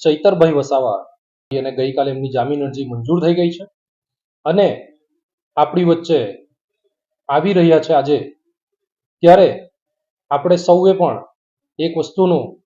ચૈતરભાઈ વસાવા. અને ગઈકાલે એમની જામીન અરજી મંજૂર થઈ ગઈ છે. અને આપણી વચ્ચે આવી રહ્યા છે આજે. ત્યારે આપણે સૌએ પણ એક વસ્તુનું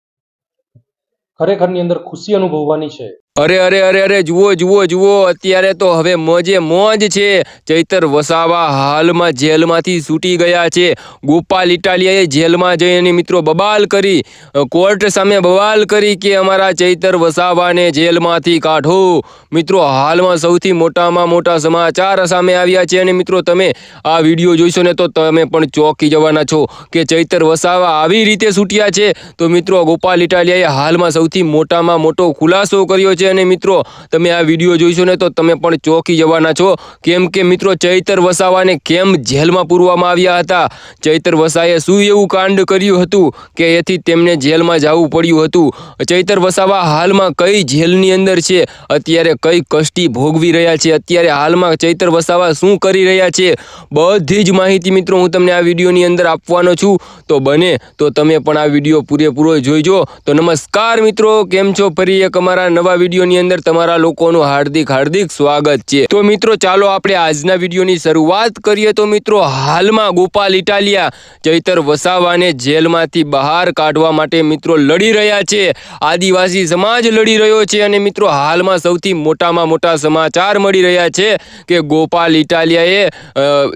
ખરેખરની અંદર ખુશી અનુભવવાની છે. અરે અરે અરે અરે, જુઓ જુઓ જુઓ, અત્યારે તો હવે મોજે મોજ છે. ચૈતર વસાવા હાલમાં જેલમાંથી છૂટી ગયા છે. ગોપાલ ઇટાલિયાએ જેલમાં જઈને મિત્રો બબાલ કરી કોર્ટ સામે બવાલ કરી કે અમારા ચૈતર વસાવાને જેલમાંથી કાઢો. મિત્રો, હાલમાં સૌથી મોટામાં મોટા સમાચાર સામે આવ્યા છે અને મિત્રો, તમે આ વીડિયો જોઈશો ને તો તમે પણ ચોંકી જવાના છો કે ચૈતર વસાવા આવી રીતે છૂટ્યા છે. તો મિત્રો, ગોપાલ ઇટાલિયાએ હાલમાં સૌથી મોટામાં મોટો ખુલાસો કર્યો છે. અને મિત્રો, તમે આ વીડિયો જોઈશો ને તો તમે પણ ચોંકી જવાના છો. કેમ કે મિત્રો, ચૈતર વસાવાને કેમ જેલમાં પૂરવામાં આવ્યા હતા? ચૈતર વસાએ શું એવું કાંડ કર્યું હતું કે એથી તેમને જેલમાં જવું પડ્યું હતું? ચૈતર વસાવા હાલમાં કઈ જેલની અંદર છે? અત્યારે કઈ કષ્ટી ભોગવી રહ્યા છે? અત્યારે હાલમાં ચૈતર વસાવા શું કરી રહ્યા છે? બધી જ માહિતી મિત્રો હું તમને આ વિડીયોની અંદર આપવાનો છું. તો બને તો તમે પણ આ વીડિયો પૂરેપૂરો જોઈજો. તો નમસ્કાર મિત્રો, કેમ છો? ફરી એક અમારા નવા વિડીયોની અંદર તમારા લોકોનું હાર્દિક હાર્દિક સ્વાગત છે. તો મિત્રો, ચાલો આપણે આજના વિડીયોની શરૂઆત કરીએ. તો મિત્રો, હાલમાં ગોપાલ ઇટાલિયા ચૈતર વસાવાને જેલમાંથી બહાર કાઢવા માટે મિત્રો લડી રહ્યા છે. આદિવાસી સમાજ લડી રહ્યો છે અને મિત્રો, હાલમાં સૌથી મોટામાં મોટા સમાચાર મળી રહ્યા છે કે ગોપાલ ઇટાલિયાએ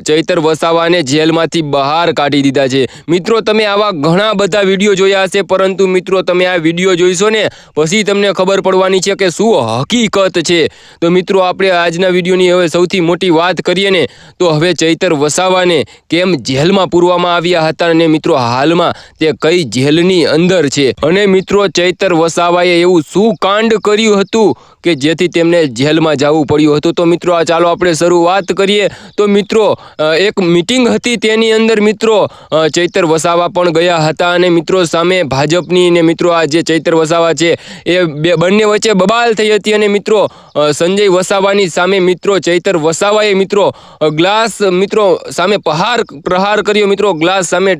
ચૈતર વસાવાને જેલમાંથી બહાર કાઢી દીધા છે. મિત્રો, તમે આવા ઘણા બધા વીડિયો જોયા હશે, પરંતુ મિત્રો, તમે આ વીડિયો જોઈશો ને, પછી તમને ખબર પડવાની છે કે શું હકીકત છે? તો મિત્રો, આપણે આજના વિડીયોની હવે સૌથી મોટી વાત કરીએ ને, તો હવે ચૈતર વસાવાને કેમ જેલમાં પૂરવામાં આવ્યા હતા અને મિત્રો, હાલમાં તે કઈ જેલની અંદર છે? અને મિત્રો, ચૈતર વસાવાએ એવું શું કાંડ કર્યું હતું કે જેથી તેમને જેલમાં જવું પડ્યું હતું? તો મિત્રો, આ ચાલો આપણે શરૂઆત કરીએ. તો મિત્રો એક મિટિંગ હતી તેની અંદર મિત્રો ચૈતર વસાવા પણ ગયા હતા અને મિત્રો, સામે ભાજપની ને મિત્રો, આ જે ચૈતર વસાવા છે, એ બંને વચ્ચે બબાલ થઈ હતી અને મિત્રો સંજય વસાવાની સામે મિત્રો, ચૈતર વસાવાએ મિત્રો ગ્લાસ, મિત્રો, સામે પહાર પ્રહાર કર્યો. મિત્રો, ગ્લાસ સામે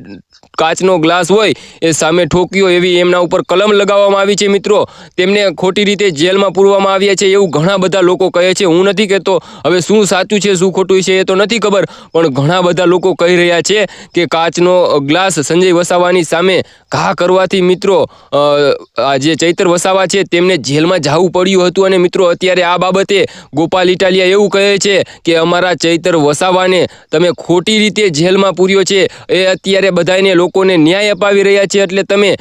કાચનો ગ્લાસ હોય એ સામે ઠોક્યો. એવી એમના ઉપર કલમ લગાવવામાં આવી છે મિત્રો. તેમને ખોટી રીતે જેલમાં પૂરવામાં આવ્યા છે એવું ઘણા બધા લોકો કહે છે. હું નથી કહેતો હવે શું સાચું છે, શું ખોટું છે એ તો નથી ખબર. પણ ઘણા બધા લોકો કહી રહ્યા છે કે કાચનો ગ્લાસ સંજય વસાવાની સામે ઘા કરવાથી મિત્રો જે ચૈતર વસાવા છે તેમને જેલમાં જવું પડ્યું હતું અને મિત્રો અત્યારે આ બાબતે ગોપાલ ઇટાલિયા એવું કહે છે કે અમારા ચૈતર વસાવાને તમે ખોટી રીતે જેલમાં પૂર્યો છે. એ અત્યારે બધાને લોકોને ન્યાય અપાવી રહ્યા છે એટલે તમે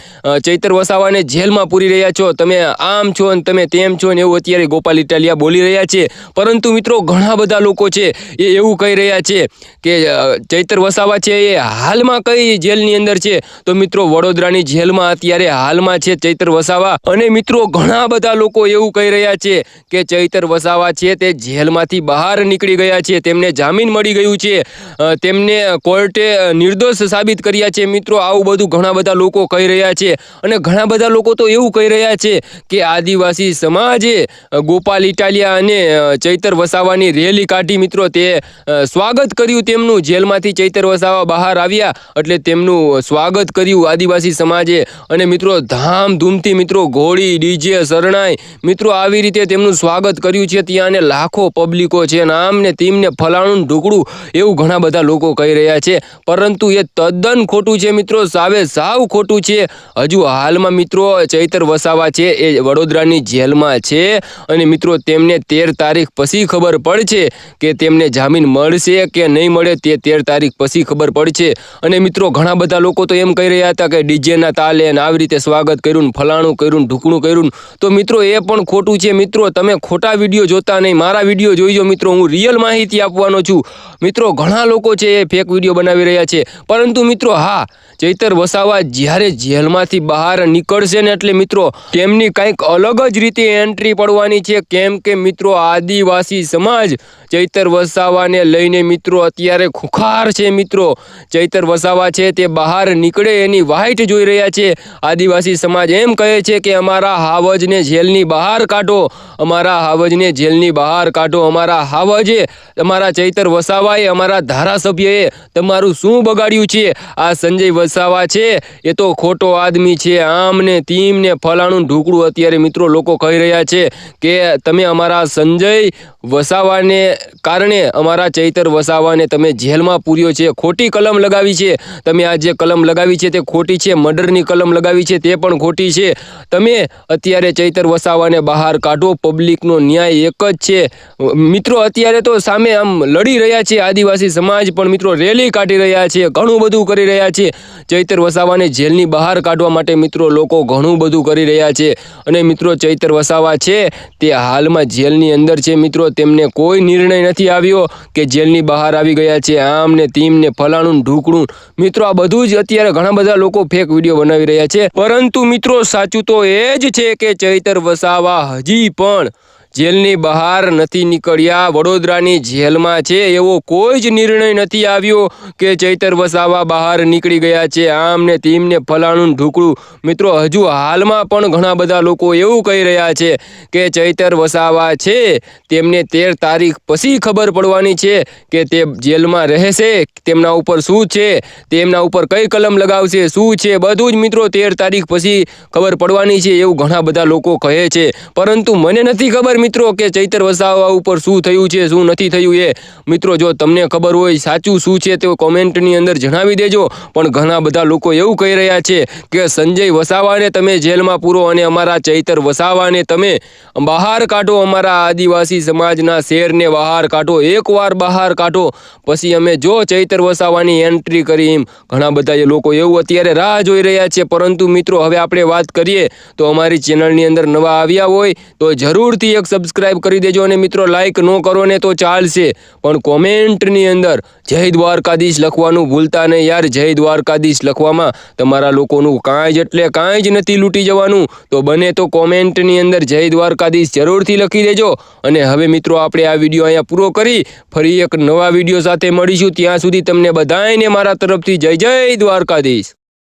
ચૈતર વસાવાને જેલમાં પૂરી રહ્યા છો. તમે આમ છો ને તમે તેમ છો ને એવું અત્યારે ગોપાલ ઇટાલિયા બોલી રહ્યા છે. પરંતુ મિત્રો ઘણા બધા લોકો છે એ એવું કહી રહ્યા છે કે ચૈતર વસાવા છે એ હાલમાં કઈ જેલની અંદર છે? તો મિત્રો વડોદરાની જેલમાં અત્યારે હાલમાં છે ચૈતર વસાવા. અને મિત્રો, ઘણા બધા લોકો એવું કહી રહ્યા છે કે ચૈતર વસાવા છે તે જેલમાંથી બહાર નીકળી ગયા છે. તેમને જામીન મળી ગયું છે. તેમને કોર્ટે નિર્દોષ સાબિત કર્યા છે. મિત્રો, આવું બધું ઘણા બધા લોકો કહી રહ્યા છે. અને ઘણા બધા લોકો તો એવું કહી રહ્યા છે કે આદિવાસી સમાજે ગોપાલ ઇટાલિયા અને ચૈતર વસાવાની રેલી કાઢી. મિત્રો, તે સ્વાગત કર્યું તેમનું. જેલમાંથી ચૈતર વસાવા બહાર આવ્યા એટલે તેમનું સ્વાગત કર્યું આદિવાસી સમાજે અને મિત્રો ધામધૂમથી મિત્રો ઘોડી, ડીજે શરણાઈ, મિત્રો આવી રીતે તેમનું સ્વાગત કર્યું છે. ત્યાં ને લાખો પબ્લિકો છે નામને આમ ને તેમ ફલાણું ને એવું ઘણા બધા લોકો કહી રહ્યા છે. પરંતુ એ તદ્દન ખોટું છે મિત્રો. સાવે સાવ ખોટું છે. હજુ હાલમાં મિત્રો ચૈતર વસાવા છે, એ વડોદરાની જેલમાં છે અને મિત્રો તેમને તેર તારીખ પછી ખબર પડશે કે તેમને જામીન મળશે કે નહીં મળે તે તેર તારીખ પછી ખબર પડશે. અને મિત્રો ઘણા બધા લોકો તો એમ કહી રહ્યા હતા કે ડીજેના તાલે ને આવી રીતે સ્વાગત કર્યું ફલાણું કર્યું ઢૂકણું કર્યું તો મિત્રો એ પણ ખોટું છે. મિત્રો, તમે ખોટા વીડિયો જોતા નહીં. મારા વીડિયો જોઈજો મિત્રો. હું રિયલ માહિતી આપવાનો છું. મિત્રો, ઘણા લોકો છે એ ફેક વીડિયો બનાવી રહ્યા છે. પરંતુ મિત્રો, હા, ચૈતર વસાવા જ્યારે જેલમાંથી બહાર નીકળશે ને એટલે મિત્રો, તેમની કંઈક અલગ જ રીતે એન્ટ્રી પડવાની છે. કેમ કે મિત્રો, આદિવાસી સમાજ ચૈતર વસાવાને લઈને મિત્રો અત્યારે ખુખાર છે. મિત્રો, ચૈતર વસાવા છે તે બહાર નીકળે એની વાઇટ જોઈ રહ્યા છે આદિવાસી સમાજ એમ કહે છે કે અમારા હાવજને જેલની બહાર કાઢો. અમારા હાવજને જેલની બહાર કાઢો. અમારા હાવજે અમારા ચૈતર વસાવાએ, અમારા ધારાસભ્યએ તમારું શું બગાડ્યું છે? આ સંજય વસાવા છે. એ તો ખોટો આદમી છે. આમ ને તીમ ને ફલાણું ઢુકડું અત્યારે મિત્રો લોકો કહી રહ્યા છે કે તમે અમારા સંજય વસાવાને કારણે અમારા ચૈતર વસાવાને તમે જેલમાં પૂર્યો છે. ખોટી કલમ લગાવી છે. તમે આ જે કલમ લગાવી છે તે ખોટી છે. મર્ડરની કલમ લગાવી છે તે પણ ખોટી છે. તમે અત્યારે ચૈતર વસાવાને બહાર કાઢો. પબ્લિકનો ન્યાય એક જ છે. મિત્રો, અત્યારે તો સામે આમ લડી રહ્યા છે આદિવાસી સમાજ, પણ મિત્રો, રેલી કાઢી રહ્યા છે. ઘણું બધું કરી રહ્યા છે. ચૈતર વસાવાને જેલની બહાર કાઢવા માટે મિત્રો લોકો ઘણું બધું કરી રહ્યા છે. અને મિત્રો ચૈતર વસાવા છે તે હાલમાં જેલની અંદર છે. મિત્રો તેમને કોઈ નિર્ણય નથી આવ્યો કે જેલની બહાર આવી ગયા છે. આમ ને તીમ ને ફલાણું ને મિત્રો આ બધું જ અત્યારે ઘણા બધા લોકો ફેક વીડિયો બનાવી રહ્યા છે. પરંતુ મિત્રો સાચું તો એ જ છે કે ચૈતર વસાવા હજી પણ જેલની બહાર નથી નીકળ્યા. વડોદરાની જેલમાં છે એવો કોઈ જ નિર્ણય નથી આવ્યો કે ચૈતર વસાવા બહાર નીકળી ગયા છે. આમ ને તીમ ને ફલાણું ઢુકડું મિત્રો, હજુ હાલમાં પણ ઘણા બધા લોકો એવું કહી રહ્યા છે કે ચૈતર વસાવા છે. તેમને તેર તારીખ પછી ખબર પડવાની છે કે તે જેલમાં રહેશે. તેમના ઉપર શું છે? તેમના ઉપર કઈ કલમ લગાવશે? શું છે? બધું જ મિત્રો તેર તારીખ પછી ખબર પડવાની છે એવું ઘણા બધા લોકો કહે છે. પરંતુ મને નથી ખબર મિત્રો, કે ચૈતર વસાવા ઉપર શું થયું છે, શું નથી થયું એ? મિત્રો, જો તમને ખબર હોય, સાચું શું છે તે કોમેન્ટની અંદર જણાવી દેજો. પણ ઘણા બધા લોકો એવું કહી રહ્યા છે કે સંજય વસાવાને તમે જેલમાં પૂરો અને અમારા ચૈતર વસાવાને તમે બહાર કાઢો. અમારા આદિવાસી સમાજના શેરને બહાર કાઢો. એકવાર બહાર કાઢો. પછી અમે જો ચૈતર વસાવાની એન્ટ્રી કરી એમ. ઘણા બધા એ લોકો એવું અત્યારે રાહ જોઈ રહ્યા છે. પરંતુ મિત્રો, હવે આપણે વાત કરીએ તો અમારી ચેનલની અંદર નવા આવ્યા હોય તો જરૂરથી એક સબસ્ક્રાઇબ કરી દેજો અને મિત્રો લાઇક ન કરો ને તો ચાલશે. પણ કોમેન્ટની અંદર જય દ્વારકાધીશ લખવાનું ભૂલતા નહીં યાર. જય દ્વારકાધીશ લખવામાં તમારા લોકોનું કાંઈ જ એટલે કાંઈ જ નથી લૂંટી જવાનું. તો બને તો કોમેન્ટની અંદર જય દ્વારકાધીશ જરૂરથી લખી દેજો. અને હવે મિત્રો આપણે આ વીડિયો અહીંયા પૂરો કરી. ફરી એક નવા વીડિયો સાથે મળીશું. ત્યાં સુધી તમને બધાયને મારા તરફથી જય જય દ્વારકાધીશ.